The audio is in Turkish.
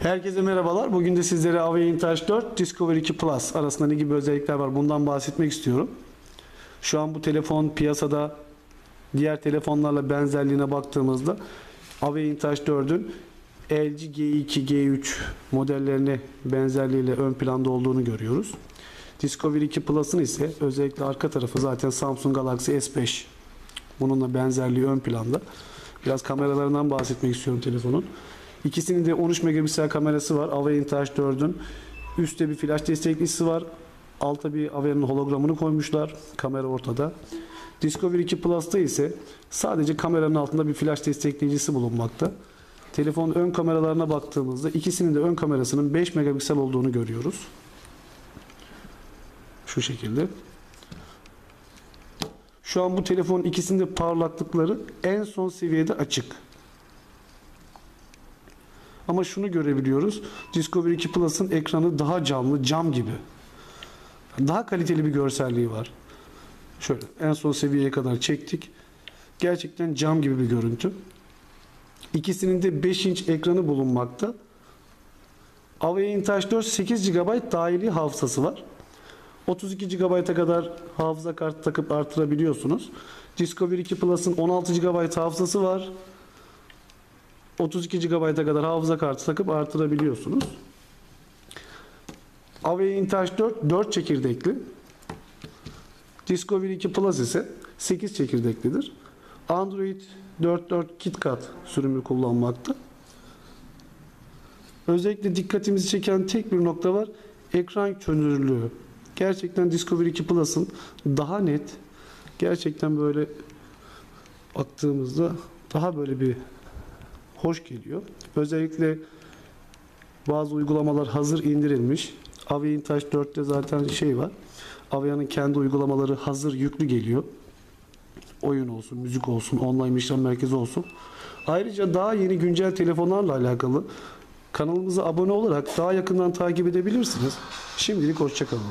Herkese merhabalar. Bugün de sizlere Avaya Intaç 4 Discover 2 Plus arasında ne gibi özellikler var bundan bahsetmek istiyorum. Şu an bu telefon piyasada diğer telefonlarla benzerliğine baktığımızda Avaya Intaç 4'ün LG G2, G3 modellerine benzerliğiyle ön planda olduğunu görüyoruz. Discover 2 Plus'ın ise özellikle arka tarafı zaten Samsung Galaxy S5 bununla benzerliği ön planda. Biraz kameralarından bahsetmek istiyorum telefonun. İkisinin de 13 megapiksel kamerası var. Avaya Intaç 4'ün. Üstte bir flash desteklisi var. Alta bir Avaya'nın hologramını koymuşlar. Kamera ortada. Discover 2 Plus'ta ise sadece kameranın altında bir flash destekleyicisi bulunmakta. Telefonun ön kameralarına baktığımızda ikisinin de ön kamerasının 5 megapiksel olduğunu görüyoruz. Şu şekilde. Şu an bu telefonun ikisinde parlaklıkları en son seviyede açık. Ama şunu görebiliyoruz. Discovery 2 Plus'ın ekranı daha canlı, cam gibi. Daha kaliteli bir görselliği var. Şöyle en son seviyeye kadar çektik. Gerçekten cam gibi bir görüntü. İkisinin de 5 inç ekranı bulunmakta. Avaya Intaç 4 8 GB dahili hafızası var. 32 GB'a kadar hafıza kartı takıp artırabiliyorsunuz. Discover 2 Plus'ın 16 GB hafızası var. 32 GB'a kadar hafıza kartı takıp artırabiliyorsunuz. Avaya Intaç 4 4 çekirdekli. Discover 2 Plus ise 8 çekirdeklidir. Android 4.4 KitKat sürümü kullanmakta. Özellikle dikkatimizi çeken tek bir nokta var. Ekran çözünürlüğü. Gerçekten Discover 2 Plus'ın daha net, gerçekten böyle baktığımızda daha böyle bir hoş geliyor. Özellikle bazı uygulamalar hazır indirilmiş. Avaya Intaç 4'te zaten şey var. Avaya'nın kendi uygulamaları hazır yüklü geliyor. Oyun olsun, müzik olsun, online işlem merkezi olsun. Ayrıca daha yeni güncel telefonlarla alakalı kanalımıza abone olarak daha yakından takip edebilirsiniz. Şimdilik hoşçakalın.